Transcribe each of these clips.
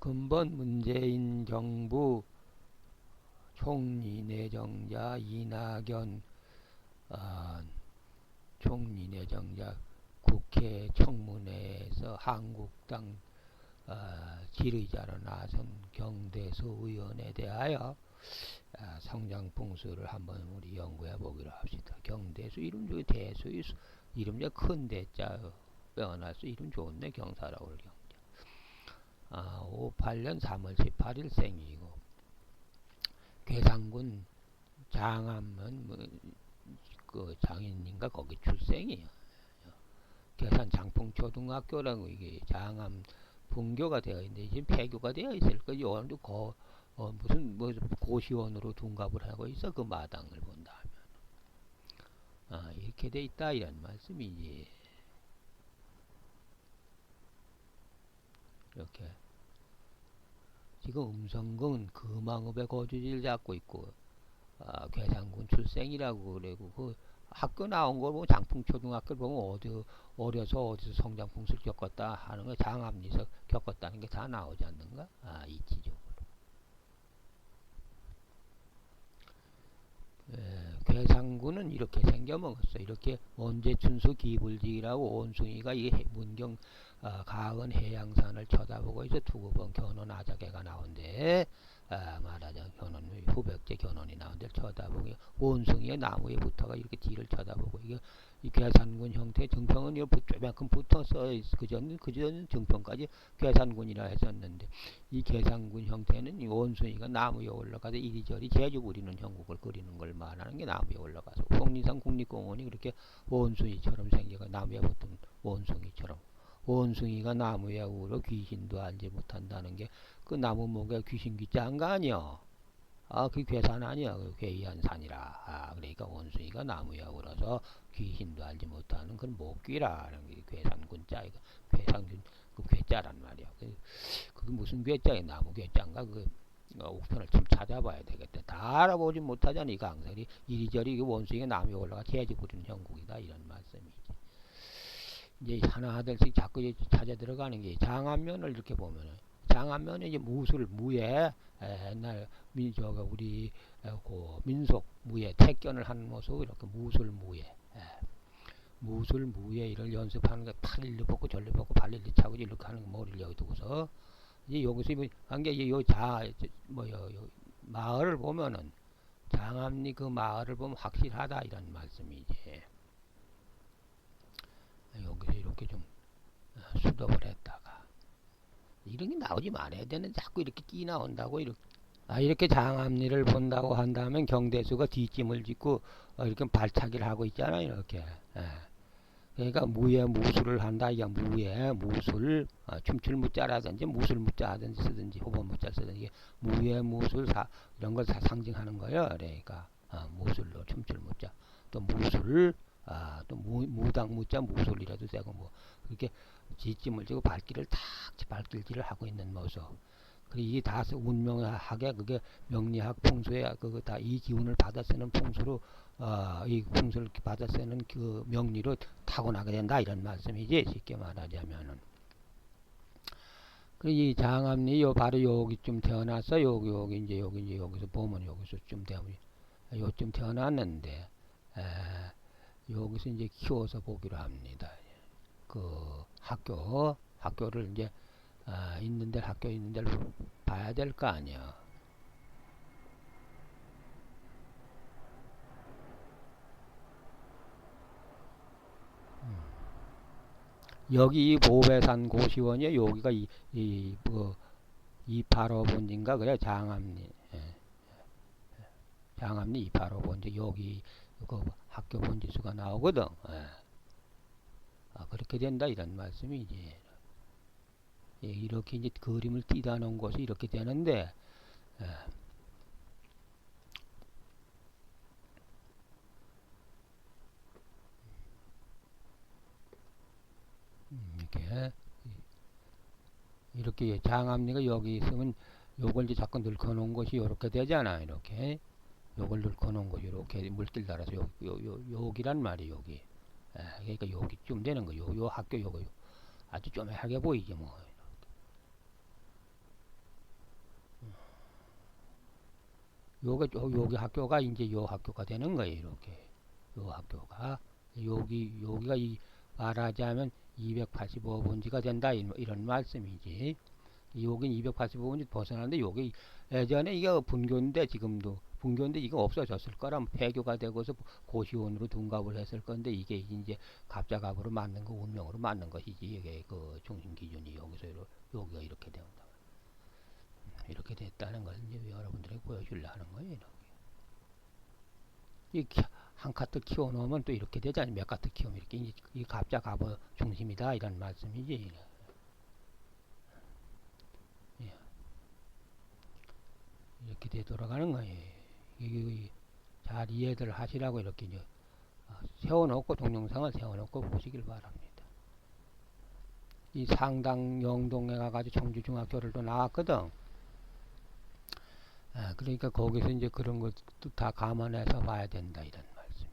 근본 문재인 정부 총리 내정자 이낙연 어, 총리 내정자 국회 청문회에서 한국당 어, 지휘자로 나선 경대수 의원에 대하여 아, 성장풍수를 한번 우리 연구해 보기로 합시다. 경대수 이름 중에 대수의 수, 이름 중에 큰 대자 빼어날 수 이름 좋네 경사라고 경자. 아, 58년 3월 18일 생이고 괴산군 장암은 뭐, 그 장인인가 거기 출생이에요. 괴산 장풍초등학교라고 이게 장암 분교가 되어 있는데 지금 폐교가 되어 있을 거죠. 오늘도 거 어, 무슨 뭐 고시원으로 둔갑을 하고 있어 그 마당을 본다 하면 아 이렇게 돼 있다 이런 말씀이지 이렇게 지금 음성군 금왕읍에 거주지를 잡고 있고 아, 괴산군 출생이라고 그래고 그 학교 나온 걸 보면 장풍초등학교를 보면 어디 어려서 어디서 성장풍수를 겪었다 하는 거 장암리서 겪었다는 게 다 나오지 않는가? 아 있지죠. 괴상군은 이렇게 생겨먹었어. 이렇게 원제춘수 기불지라고 온숭이가 이 문경 어, 가은 해양산을 쳐다보고 이제 두고번 견원 아자개가 나온대. 아, 말하자 견원 후백제 견원이 나온데 쳐다보고 원숭이의 나무에 붙어가 이렇게 뒤를 쳐다보고 이게 이 괴산군 형태 정평은 이거 조만큼 붙어서 그전 그전 정평까지 괴산군이라 했었는데 이 괴산군 형태는 이 원숭이가 나무에 올라가서 이리저리 제주 부리는 형국을 그리는 걸 말하는 게 나무에 올라가서 홍리산 국립공원이 그렇게 원숭이처럼 생겨가 나무에 붙은 원숭이처럼 원숭이가 나무에 울어 귀신도 알지 못한다는 게 그 나무 목에 귀신 귀자 한 거 아니여 아, 그 괴산 아니야. 그 괴이한 산이라. 아, 그러니까 원숭이가 나무에 울어서 귀신도 알지 못하는 그런 목귀라는 게 괴산군자. 이거 괴산군, 그 괴자란 말이야. 그, 그게 무슨 괴자야? 나무 괴자인가? 그, 어, 옥편을 좀 찾아봐야 되겠다. 다 알아보지 못하잖아. 이 강설이. 이리저리 그 원숭이가 나무에 올라가 재지 부리는 형국이다. 이런 말씀이지. 이제 하나 하나씩 자꾸 찾아 들어가는 게 장안면을 이렇게 보면은 장안면은 이제 무술, 무예, 옛날 민저가 우리 그 민속 무예 택견을 하는 모습 이렇게 무술 무예 예. 무술 무예 이를 연습하는 게 팔을 일로 벗고 절로 벗고 발을 일로 차고 이렇게 하는 거 머리를 여기 두고서 이제 여기서 한게 요자 뭐요 요 마을을 보면은 장암리 그 마을을 보면 확실하다 이런 말씀이지 여기서 이렇게 좀 어, 수dob을 했다가 이런 게 나오지 말아야 되는 자꾸 이렇게 끼 나온다고 이렇게 아, 이렇게 장암리를 본다고 한다면 경대수가 뒷짐을 짓고 어, 이렇게 발차기를 하고 있잖아요. 이렇게. 예. 그러니까 무예 무술을 한다. 이게 무예 무술 어, 춤출 무자라든지 무술 무자든지 쓰든지 호번 무자 쓰든지 무예 무술 사 이런 걸 다 상징하는 거예요. 그러니까 어, 무술로 춤출 무자 또 무술 아, 또 무, 무당 무자 무술이라도 되고 뭐 그렇게 뒷짐을 지고 발길을 탁 발길질을 하고 있는 모습. 이게 다 운명하게 그게 명리학 풍수에 그거 다 이 기운을 받아 쓰는 풍수로 어, 이 풍수를 받아 쓰는 그 명리로 타고나게 된다 이런 말씀이지 쉽게 말하자면은 이 장암리 요 바로 여기쯤 태어났어 여기 여기 이제 여기 이제 여기서 보면 여기서 좀 되면 요쯤 태어났는데 에, 여기서 이제 키워서 보기로 합니다. 그 학교 학교를 이제 아, 있는 데 학교 있는 데를 봐야 될 거 아니야. 음. 여기 이 보배산 고시원이 여기가 이, 이, 뭐, 285번인가 그래 장암리 예. 장암리 285번지 여기 그 학교 번지수가 나오거든 예. 아, 그렇게 된다 이런 말씀이지 예, 이렇게 이제 그림을 띄다 놓은 것이 이렇게 되는데 예. 음, 이렇게 이렇게 장암리가 여기 있으면 요걸 이제 자꾸 늙어 놓은 것이 이렇게 되잖아 이렇게 요걸 넣고 놓은 거 요렇게 물길 따라서 요, 요, 요, 요기란 말이 여기. 예, 아, 그러니까 여기쯤 되는 거요. 요 학교 뭐. 음. 요거 요. 아주 쪼매하게 보이지 뭐. 요게 요기 학교가 이제 요 학교가 되는 거예요 이렇게. 요 학교가. 여기 요기, 여기가 이 말하자면 285번지가 된다 이런, 이런 말씀이지. 여긴 285번지 벗어나는데 여기 예전에 이게 분교인데 지금도 분교인데 이거 없어졌을 거라 폐교가 되고서 고시원으로 둔갑을 했을 건데 이게 이제 갑자갑으로 맞는 거 운명으로 맞는 것이지 이게 그 중심 기준이 여기서 이러- 여기가 이렇게 된다. 이렇게 됐다는 걸 이제 여러분들에게 보여주려 하는 거예요. 이렇게. 이한 카트 키워놓으면 또 이렇게 되잖아요. 몇 카트 키우면 이렇게 이제 이 갑자 갑어 중심이다 이런 말씀이지. 예. 이렇게 돼 돌아가는 거예요. 이, 잘 이해들 하시라고 이렇게 이제 어, 세워놓고 동영상을 세워놓고 보시길 바랍니다. 이 상당 영동에 가가지고 청주중학교를 또 나왔거든. 아, 그러니까 거기서 이제 그런 것도 다 감안해서 봐야 된다 이런 말씀이지.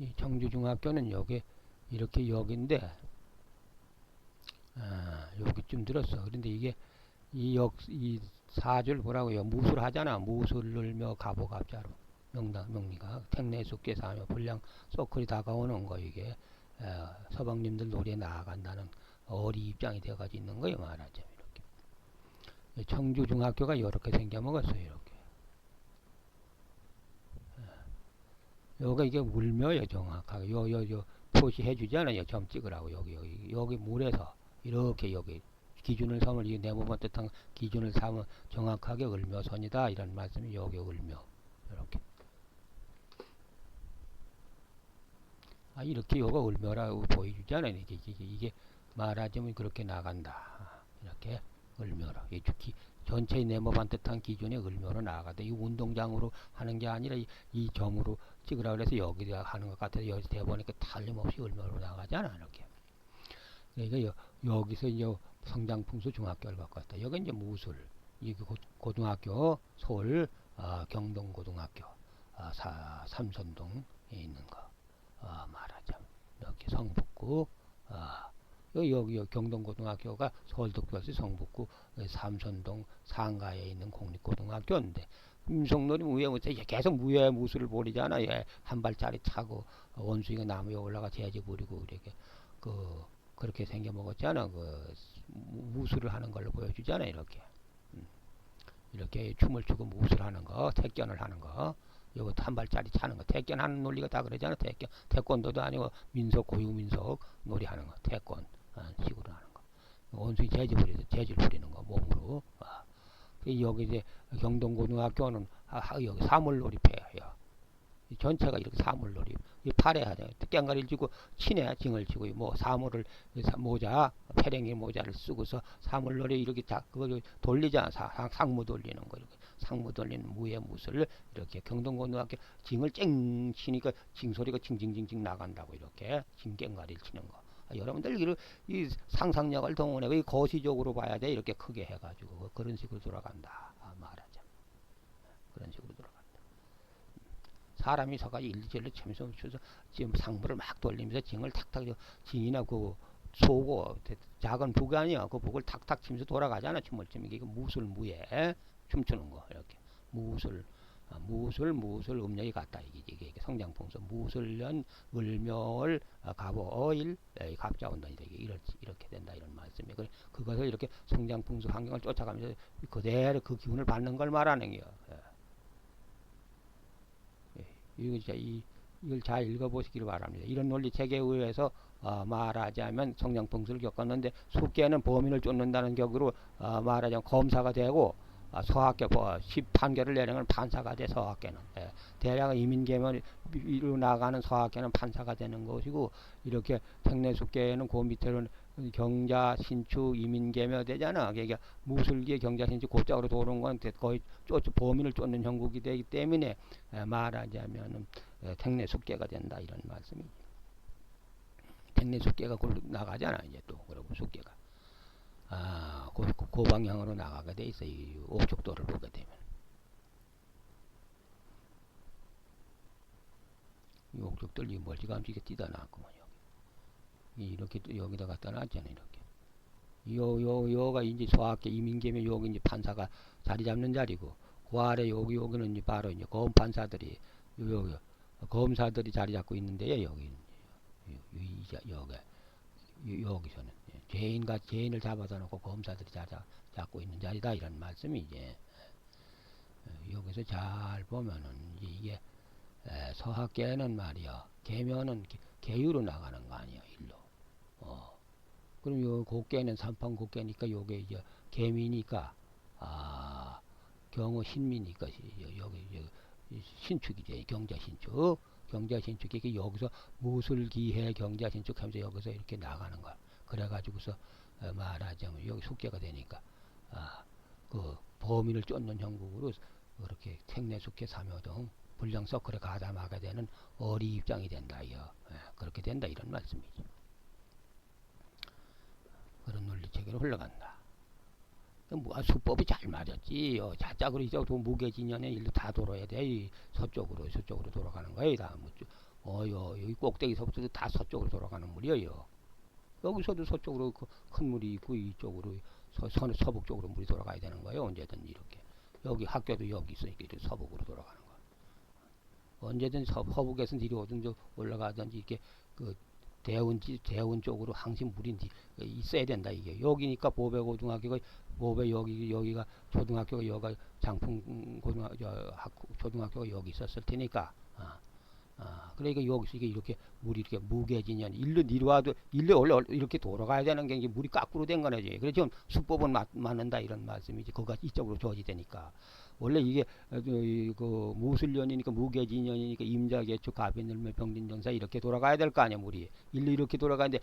이 청주중학교는 여기 이렇게 여기인데 아, 여기쯤 들었어. 그런데 이게 이 역 이 사줄 보라고요. 무술하잖아. 무술을 며 가보 갑자로 명당 명리가 택내숙계 사며 불량 소클이 다가오는 거 이게 에, 서방님들 노래 나아간다는 어리 입장이 되어가지고 있는 거예요. 말하자면 이렇게 청주 중학교가 이렇게 생겨 먹었어요. 이렇게 여기 이게 울며요 정확하게 요요요 표시해 주잖아요. 점 찍으라고 여기 여기 여기 물에서 이렇게 여기 기준을 삼을 이 내모만 뜻한 기준을 삼은 정확하게 을묘선이다. 이런 말씀이 여기 을묘 이렇게. 아 이렇게 요거 을묘라고 보여주잖아요. 이게, 이게, 이게 말하자면 그렇게 나간다. 이렇게 을묘라. 이 기, 전체의 네모만 뜻한 기준이 을묘로 나가다. 이 운동장으로 하는 게 아니라 이, 이 점으로 찍으라 그래서 여기다 하는 것 같아서 여기 대보니까 틀림없이 을묘로 나가잖아. 이렇게. 그러니까 여, 여기서 이제 성장풍수 중학교를 왔다. 여기 이제 무술, 이 고, 고등학교, 서울 아, 경동고등학교, 아, 사, 삼선동에 있는 거 아, 말하자면 이렇게 성북구, 아, 여기, 여기 여기 경동고등학교가 서울특별시 성북구 삼선동 상가에 있는 공립고등학교인데 임성놀이 무예 무제 계속 무예 무술을 벌이잖아. 예, 한 발짜리 차고 원숭이가 나무에 올라가 재지 부리고 이렇게 그 그렇게 생겨 먹었잖아. 그 무술을 하는 걸로 보여주잖아. 이렇게 음. 이렇게 춤을 추고 무술하는 거, 태견을 하는 거. 이것도 한 발짜리 차는 거. 태견하는 논리가 다 그러잖아. 태견, 태권도도 아니고 민속 고유 민속 놀이 하는 거. 태권 어, 식으로 하는 거. 원숭이 재질 부리는 재질 부리는 거 몸으로. 아. 여기 이제 경동고등학교는 아, 여기 사물놀이패예요. 전체가 이렇게 사물놀이 이 팔에 하자 깽가리를 쥐고 치네 징을 쥐고 뭐 사물을 모자 패랭이 모자를 쓰고서 사물놀이 이렇게 다 그거 돌리잖아. 상, 상무 돌리는 거 이렇게. 상무 돌리는 무예 무술 이렇게 경동고등학교 징을 쨍 치니까 징 소리가 징징징징 나간다고 이렇게 징깽가리를 치는 거. 아, 여러분들 이, 이 상상력을 동원해 이 거시적으로 봐야 돼. 이렇게 크게 해가지고. 그런 식으로 돌아간다. 아, 말하자. 그런 식으로 돌아. 사람이 서가지고 일리절로 점점 쳐서 지금 상부를 막 돌리면서 징을 탁탁 징이나 그 소고 작은 북이 아니야. 그 북을 탁탁 치면서 돌아가잖아 춤을 추면 이게 무술 무예. 춤추는 거 이렇게. 무술. 아, 무술 무술 음력이 같다 이게 이게, 이게. 성장풍수. 무술년 을묘월 아, 갑오일 갑자운다 이게 이렇게 이렇게 된다 이런 말씀이. 그 그것을 이렇게 성장풍수 환경을 쫓아가면서 그대로 그 기운을 받는 걸 말하는 거예요. 예. 이거 진짜 이, 이걸 잘 읽어보시기를 바랍니다. 이런 논리 체계에 의해서 어, 말하자면 성장풍수를 겪었는데 숙계는 범인을 쫓는다는 격으로 어, 말하자면 검사가 되고 뭐, 판결을 내리는 판사가 돼 서학계는 예. 대략 이민계면 위로 나가는 서학계는 판사가 되는 것이고 이렇게 택내숙계는 그 밑에는 경자, 신축, 이민계며 되잖아. 그러니까 무술계, 경자, 신축 곧짝으로 도는 건 거의 쫓, 범인을 쫓는 형국이 되기 때문에 말하자면은 택내숙계가 된다 이런 말씀이. 택내숙계가 골 나가잖아 이제 또 그리고 숙계가 아, 그, 그, 그 방향으로 나가게 돼 있어 이 옥쪽도를 보게 되면. 이 옥쪽들 이 멀지감치 이게 뛰다 나왔구만. 이렇게 또 여기다 갖다 놨잖아 이렇게 요, 요, 요가 이제 소학계 이민계면 여기 이제 판사가 자리 잡는 자리고, 그 아래 여기, 여기는 이제 바로 이제 검판사들이, 요, 요, 요, 검사들이 자리 잡고 있는데요, 여기. 이, 자 여기. 요- 여기서는. 예, 죄인과 죄인을 잡아다 놓고 검사들이 자리 잡- 잡고 있는 자리다, 이런 말씀이지. 예, 여기서 잘 보면은, 이게, 에, 서학계는 말이야, 계면은 개- 계유로 나가는 거 아니야, 일로. 어. 그럼 요 곡계는 삼판 곡계니까 요게 이제 개미니까 아 경어 신미니까 여기 여- 신축이지 경자 신축 경자 신축이 여기서 무술기해 경자 신축 하면서 여기서 이렇게 나가는 거야 그래가지고서 어, 말하자면 여기 숙계가 되니까 아 그 범인을 쫓는 형국으로 그렇게 생내 숙계 삼효동 불량 서클에 가담하게 되는 어리 입장이 된다 이요 예, 그렇게 된다 이런 말씀이죠. 그런 논리 체계로 흘러간다. 뭐 수법이 잘 맞았지. 요 자짝으로 이쪽도 무게진연의 일로 다 돌아야 돼. 이 서쪽으로 서쪽으로 돌아가는 거예요. 다 뭐, 어요 여기 꼭대기서부터 다 서쪽으로 돌아가는 물이에요. 여기서도 서쪽으로 그 큰 물이 있고 이쪽으로 서, 서, 서북 쪽으로 물이 돌아가야 되는 거예요. 언제든 이렇게. 여기 학교도 여기 있으니까 이렇게 서북으로 돌아가는 거. 언제든 서, 서북에서 내려오든 저 올라가든지 이렇게 그 대운 지 대운 쪽으로 항상 물이 니- 있어야 된다 이게. 여기니까 보배 고등학교가 보배 여기 여기가 초등학교가 여가 장풍 고등 저학 초등학교가 여기 있었을 테니까. 아, 아 그러니까 여기서 이게 이렇게 물이 이렇게 무게진연 일로 내려와도 일로 원래 이렇게 돌아가야 되는 게 이제 물이 거꾸로 된 거네지 그래서 지금 수법은 맞, 맞는다 이런 말씀이지 그가 이쪽으로 저지되니까 원래 이게 어, 그 무술년이니까 무게진년이니까 임자개축 가변열매 병진정사 이렇게 돌아가야 될 거 아니야 물이 일로 이렇게 돌아가는데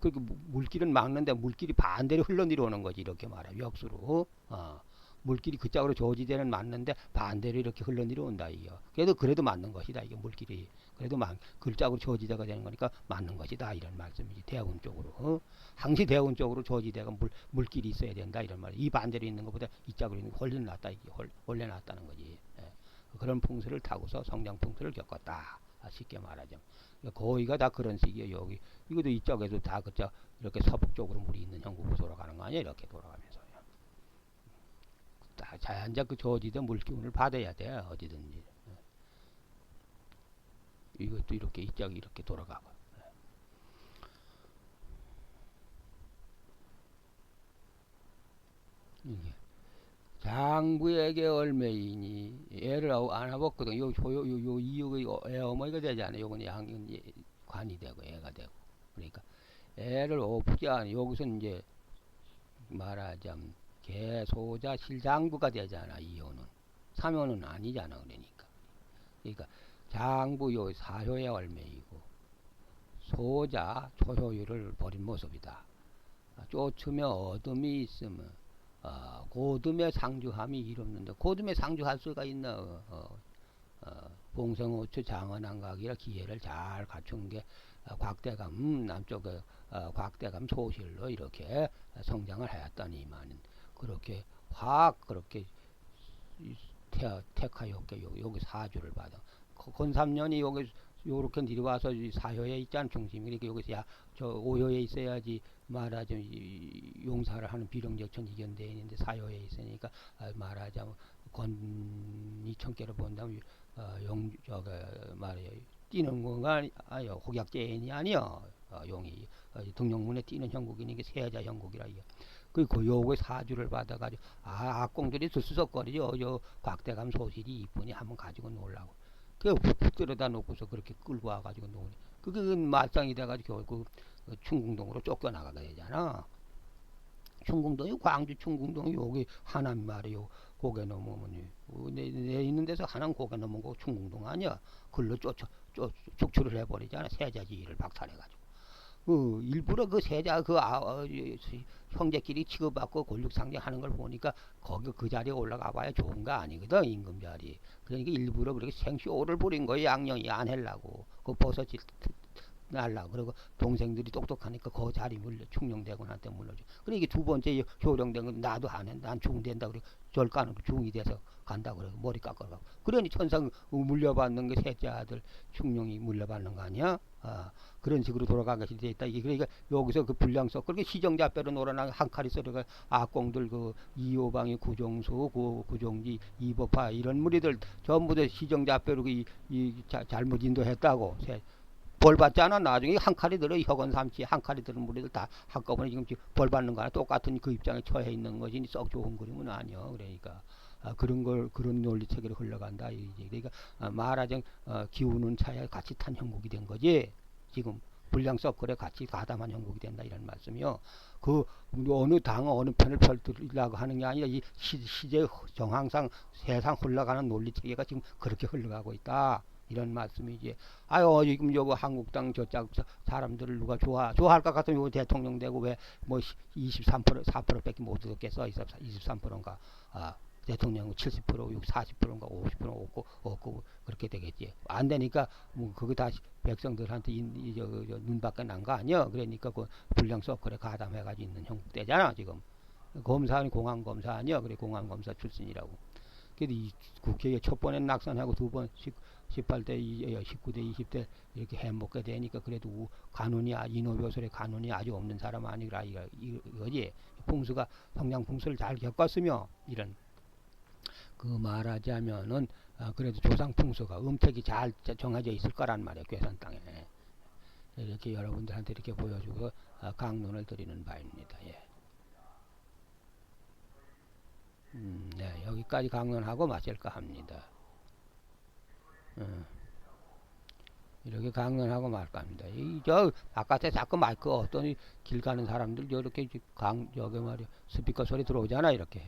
그그 물길은 막는데 물길이 반대로 흘러 내려오는 거지 이렇게 말해 역수로 어. 물길이 그쪽으로 저지대는 맞는데 반대로 이렇게 흘러 내려온다 이거 그래도 그래도 맞는 것이다 이게 물길이 그래도 막 글짝으로 저지대가 되는 거니까 맞는 것이다 이런 말씀이지 대운 쪽으로 어? 항시 대운 쪽으로 저지대가 물 물길이 있어야 된다 이런 말. 이 반대로 있는 것보다 이쪽으로 있는 게 훨씬 낫다 이게 훨- 원래 낫다는 거지. 예. 그런 풍수를 타고서 성장 풍수를 겪었다. 아, 쉽게 말하자면 그러니까 거의가 다 그런 식이에요. 여기 이것도 이쪽에도 다 그쪽 이렇게 서북 쪽으로 물이 있는 형국으로 돌아가는 거 아니야? 이렇게 돌아가면서요. 다 자연적 그 저지대 물 기운을 받아야 돼 어디든지. 예. 이것도 이렇게 이쪽 이렇게 돌아가고. 이게 장부에게 얼매이니 애를 안 와봤거든. 요, 요, 요, 요, 이유가 애 어머니가 되지 않아. 요건 양 예, 관이 되고 애가 되고. 그러니까 애를 오프지 않아. 여기서 이제 말하자면 개소자 실장부가 되잖아. 이호는 삼호는 아니잖아. 그러니까. 그러니까 장부 요 사효의 얼매이고 소자 초효율을 버린 모습이다. 쫓으며 어둠이 있으면 어, 고둠의 상주함이 이롭는데 고둠의 상주할 수가 있나 어, 어, 어, 봉성오초 장원안각이라 기회를 잘 갖춘 게 어, 곽대감 음, 남쪽의 어, 곽대감 소실로 이렇게 성장을 하였다니만 그렇게 확 그렇게 이 태, 택하였게 요- 여기 사주를 받아. 건삼년이 여기 요렇게 내려와서 이 사효에 있잖아 중심이. 그러니까 여기서 야 저 오효에 있어야지 말하자면 이 용사를 하는 비령적천 이견대에 있는데 사효에 있으니까 아, 말하자면 권이 청계를 본다면 어, 용 저거 말이야 뛰는 건가 아니- 아니요 혹약제인이 아니요. 어, 용이 어, 등용문에 뛰는 형국이니까 세자 형국이라 이게 그, 그 요거 사주를 받아가지고 아 악공들이 들수석거리죠 저 곽대감 소실이 이쁘니 한번 가지고 놀라고 그 붙들어다 놓고서 그렇게 끌고 와가지고 노니 그게 말썽이 돼가지고 결국 그 충궁동으로 쫓겨나가게 되잖아. 충궁동이 광주 충궁동이 여기 하남 말이요. 고개 넘으면 어, 내, 내 있는 데서 하남 고개 넘은 거 충궁동 아니야. 글로 쫓아 쫓 축출을 해버리잖아. 세자지를 박살내가지고. 그 일부러 그 세자 그 아, 어, 형제끼리 취급받고 권력상정 하는 걸 보니까 거기 그 자리에 올라가 봐야 좋은 거 아니거든 임금 자리. 그러니까 일부러 그렇게 생쇼를 부린 거예요 양령이 안 하려고 그 버섯이 날라 그리고 동생들이 똑똑하니까 그 자리 물려 충령되고 나한테 물려줘. 그래 이게 두 번째 효령된 건 나도 안 해. 난 중된다 그래. 절가는 중이 돼서 간다 그래. 머리 깎아가고. 그러니 천상 물려받는 게 셋째 아들 충령이 물려받는 거 아니야? 아, 그런 식으로 돌아가게 돼 있다. 이게 그러니까 여기서 그 불량석 그렇게 시정자뼈로 놀아나 한 칼이 쏘려가 악공들 그 이호방이 구종수 구, 구종지 이법파 이런 무리들 전부 다 시정자뼈로 이, 이 자, 잘못 인도했다고 세- 벌 받잖아? 나중에 한 칼이 들어? 혁원 삼치 한 칼이 들은 무리들 다 한꺼번에 지금 벌 받는 거나 똑같은 그 입장에 처해 있는 것이 썩 좋은 그림은 아니요 그러니까. 아, 그런 걸 그런 논리 체계로 흘러간다 이제 그러니까 아, 말하자면 어, 기우는 차에 같이 탄 형국이 된 거지. 지금 불량 서클에 같이 가담한 형국이 된다 이런 말씀이요. 그 어느 당 어느 편을 펼들려고 하는 게 아니라 이 시, 시제 정황상 세상 흘러가는 논리 체계가 지금 그렇게 흘러가고 있다. 이런 말씀이지. 아유 지금 요거 한국당 저짝 사람들을 누가 좋아 좋아할 것 같으면 요 대통령 되고 왜 뭐 23% 4%밖에 못 얻겠어 23%인가 아 대통령 70% 6 40%인가 50% 얻고 얻고 그렇게 되겠지. 안 되니까 뭐 그거 다 백성들한테 인, 이, 저, 저, 눈밖에 난 거 아니야. 그러니까 그 불량 서클에 가담해가지고 있는 형국대잖아 지금. 검사는 공안 검사 아니야. 그래 공안 검사 출신이라고. 그래도 이 국회에 첫 번에 낙선하고 두 번 18대, 19대, 20대 이렇게 해먹게 되니까 그래도 우- 간운이 아- 인호교설의 간운이 아주 없는 사람 아니라 이거- 이거지. 풍수가 성장 풍수를 잘 겪었으며 이런 그 말하자면은 아, 그래도 조상 풍수가 음택이 잘 자- 정해져 있을 거란 말이야 괴산 땅에 이렇게 여러분들한테 이렇게 보여주고 아, 강론을 드리는 바입니다. 예. 음, 네, 여기까지 강론하고 마칠까 합니다. 어. 이렇게 강론하고 말까 합니다. 이, 저, 바깥에 자꾸 마이크 어떤 길 가는 사람들, 저렇게 강, 저기 말이야, 스피커 소리 들어오잖아, 이렇게.